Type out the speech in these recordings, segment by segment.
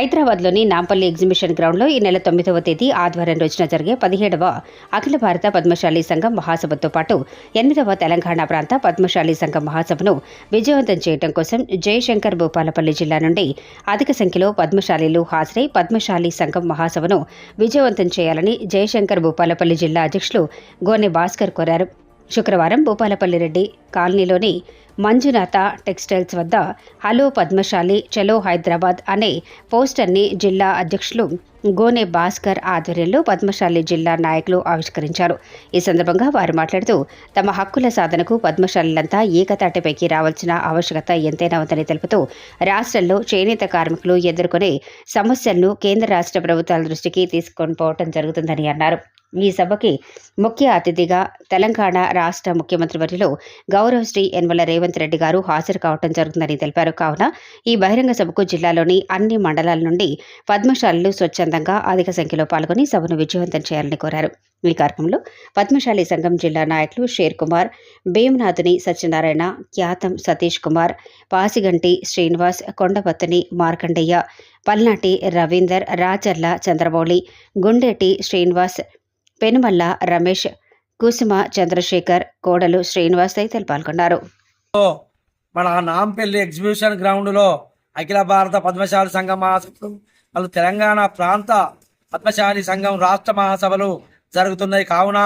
హైదరాబాద్లోని నాంపల్లి ఎగ్జిబిషన్ గ్రౌండ్లో ఈ నెల తొమ్మిదవ తేదీ ఆదివారం రోజున జరిగే పదిహేడవ అఖిల భారత పద్మశాలి సంఘం మహాసభతో పాటు ఎనిమిదవ తెలంగాణ ప్రాంత పద్మశాలి సంఘం మహాసభను విజయవంతం చేయడం కోసం జయశంకర్ భూపాలపల్లి జిల్లా నుండి అధిక సంఖ్యలో పద్మశాలీలు హాజరై పద్మశాలి సంఘం మహాసభను విజయవంతం చేయాలని జయశంకర్ భూపాలపల్లి జిల్లా అధ్యక్షులు గోనె భాస్కర్ కోరారు. శుక్రవారం భూపాలపల్లి రెడ్డి కాలనీలోని మంజునాథ టెక్స్టైల్స్ వద్ద హలో పద్మశాలి చలో హైదరాబాద్ అనే పోస్టర్ని జిల్లా అధ్యక్షులు గోనె భాస్కర్ ఆధ్వర్యంలో పద్మశాలి జిల్లా నాయకులు ఆవిష్కరించారు. ఈ సందర్భంగా వారు మాట్లాడుతూ తమ హక్కుల సాధనకు పద్మశాలలంతా ఏకతాటిపైకి రావాల్సిన ఆవశ్యకత ఎంతైనా ఉందని తెలుపుతూ రాష్ట్రంలో చేనేత కార్మికులు ఎదుర్కొనే సమస్యలను కేంద్ర రాష్ట్ర ప్రభుత్వాల దృష్టికి తీసుకొని పోవటం జరుగుతుందని అన్నారు. ఈ సభకి ముఖ్య అతిథిగా తెలంగాణ రాష్ట్ర ముఖ్యమంత్రి వర్యులు గౌరవశ్రీ యనమల రేవంత్ రెడ్డి గారు హాజరు కావడం జరుగుతుందని తెలిపారు. కావున ఈ బహిరంగ సభకు జిల్లాలోని అన్ని మండలాల నుండి పద్మశాలలు స్వచ్ఛందంగా అధిక సంఖ్యలో పాల్గొని సభను విజయవంతం చేయాలని కోరారు. ఈ కార్యక్రమంలో పద్మశాలి సంఘం జిల్లా నాయకులు షేర్ కుమార్ భీమనాథుని సత్యనారాయణ ఖ్యాతం సతీష్ కుమార్ పాసిగంటి శ్రీనివాస్ కొండపత్తిని మార్కండేయ పల్నాటి రవీందర్ రాచర్ల చంద్రమౌళి గుండెటి శ్రీనివాస్ పెనుమల్ల రమేష్ కుసుమ చంద్రశేఖర్ కోడలు శ్రీనివాస్ తదితరులు పాల్గొన్నారు. మన నాంపల్లి ఎగ్జిబిషన్ గ్రౌండ్లో అఖిల భారత పద్మశాలి సంఘం మహాసభలు వాళ్ళు తెలంగాణ ప్రాంత పద్మశాలి సంఘం రాష్ట్ర మహాసభలు జరుగుతున్నాయి. కావున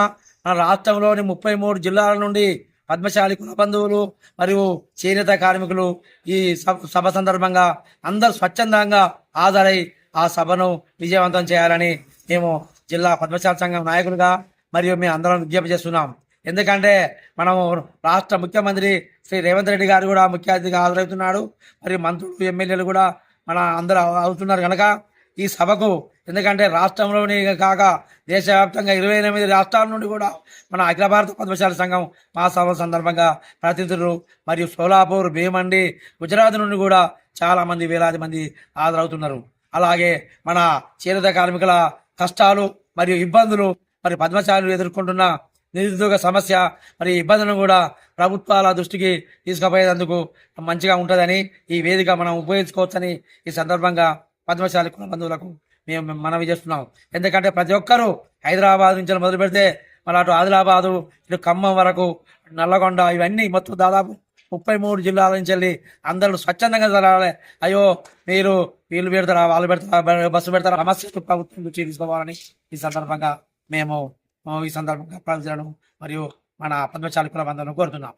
మన రాష్ట్రంలోని ముప్పై మూడు జిల్లాల నుండి పద్మశాలి కుల బంధువులు మరియు చేనేత కార్మికులు ఈ సభ సభ సందర్భంగా అందరూ స్వచ్ఛందంగా హాజరై ఆ సభను విజయవంతం చేయాలని మేము జిల్లా పద్మశాల సంఘం నాయకులుగా మరియు మేము అందరం విజ్ఞప్తి చేస్తున్నాం. ఎందుకంటే మనము రాష్ట్ర ముఖ్యమంత్రి శ్రీ రేవంత్ రెడ్డి గారు కూడా ముఖ్య అతిథిగా హాజరవుతున్నాడు. మరియు మంత్రులు ఎమ్మెల్యేలు కూడా మన అందరూ అవుతున్నారు కనుక ఈ సభకు. ఎందుకంటే రాష్ట్రంలోని కాక దేశవ్యాప్తంగా ఇరవై ఎనిమిది రాష్ట్రాల నుండి కూడా మన అఖిల భారత పద్మశాల సంఘం మహాసభ సందర్భంగా ప్రతినిధులు మరియు సోలాపూర్ భీమండి గుజరాత్ నుండి కూడా చాలామంది వేలాది మంది హాజరవుతున్నారు. అలాగే మన చేనేత కార్మికుల కష్టాలు మరియు ఇబ్బందులు మరి పద్మశాలు ఎదుర్కొంటున్న నిరుద్యోగ సమస్య మరి ఇబ్బందులను కూడా ప్రభుత్వాల దృష్టికి తీసుకుపోయేందుకు మంచిగా ఉంటుందని ఈ వేదిక మనం ఉపయోగించుకోవచ్చని ఈ సందర్భంగా పద్మశాలి కుల బంధువులకు మేము మనవి చేస్తున్నాం. ఎందుకంటే ప్రతి ఒక్కరూ హైదరాబాద్ నుంచి మొదలు పెడితే మళ్ళీ అటు ఆదిలాబాదు ఇటు ఖమ్మం వరకు నల్లగొండ ఇవన్నీ మొత్తం దాదాపు ముప్పై మూడు జిల్లాల నుంచి వెళ్ళి అందరూ స్వచ్ఛందంగా జరగాలి. అయ్యో మీరు వీళ్ళు పెడతారా వాళ్ళు పెడతారా బస్సు పెడతారా? సమస్య ప్రభుత్వం నుంచి తీసుకోవాలని ఈ సందర్భంగా మేము ఈ సందర్భంగా ప్రజలను మరియు మన పద్మశాలి కులం అందరం కోరుతున్నాం.